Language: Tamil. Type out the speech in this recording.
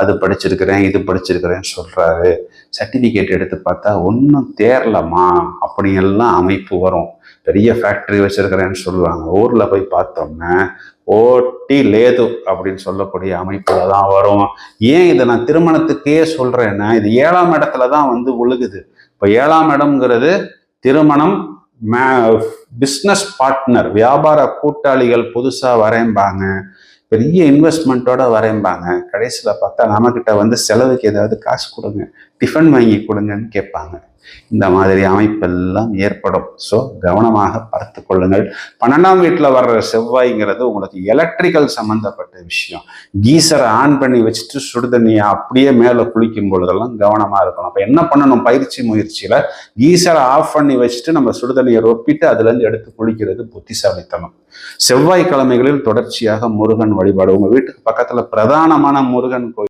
அது படிச்சிருக்கிறேன் இது படிச்சிருக்கிறேன்னு சொல்றாரு. சர்டிஃபிகேட் எடுத்து பார்த்தா ஒன்றும் தேரலம்மா. அப்படியெல்லாம் அமைப்பு வரும். பெரிய ஃபேக்ட்ரி வச்சிருக்கிறேன்னு சொல்லுவாங்க. ஊரில் போய் பார்த்தோம்னா ஓட்டி லேது அப்படின்னு சொல்லக்கூடிய அமைப்புல தான் வரும். ஏன் இதை நான் திருமணத்துக்கே சொல்கிறேன்னா இது ஏழாம் இடத்துல தான் வந்து ஒழுகுது. இப்போ ஏழாம் இடம்ங்கிறது திருமணம் பிஸ்னஸ் பார்ட்னர் வியாபார கூட்டாளிகள் புதுசாக வரைம்பாங்க. பெரிய இன்வெஸ்ட்மெண்ட்டோட வரைம்பாங்க. கடைசியில் பார்த்தா நம்மக்கிட்ட வந்து செலவுக்கு ஏதாவது காசு கொடுங்க டிஃபன் வாங்கி கொடுங்கன்னு கேட்பாங்க. இந்த மாதிரி அமைப்பெல்லாம் ஏற்படும். ஸோ கவனமாக பார்த்து கொள்ளுங்கள். பன்னெண்டாம் வீட்டில் வர்ற செவ்வாய்ங்கிறது உங்களுக்கு எலக்ட்ரிக்கல் சம்மந்தப்பட்ட விஷயம். கீசரை ஆன் பண்ணி வச்சுட்டு சுடுதண்ணியை அப்படியே மேலே குளிக்கும் பொழுதெல்லாம் கவனமாக இருக்கணும். அப்போ என்ன பண்ணணும்? பயிற்சி முயற்சியில் கீசரை ஆஃப் பண்ணி வச்சுட்டு நம்ம சுடுதண்ணியை ரொப்பிட்டு அதுலேருந்து எடுத்து குளிக்கிறது புத்திசாலித்தனம். செவ்வாய்க்கிழமைகளில் தொடர்ச்சியாக முருகன் வழிபாடு. உங்கள் வீட்டுக்கு பக்கத்தில் பிரதானமான முருகன் கோயில்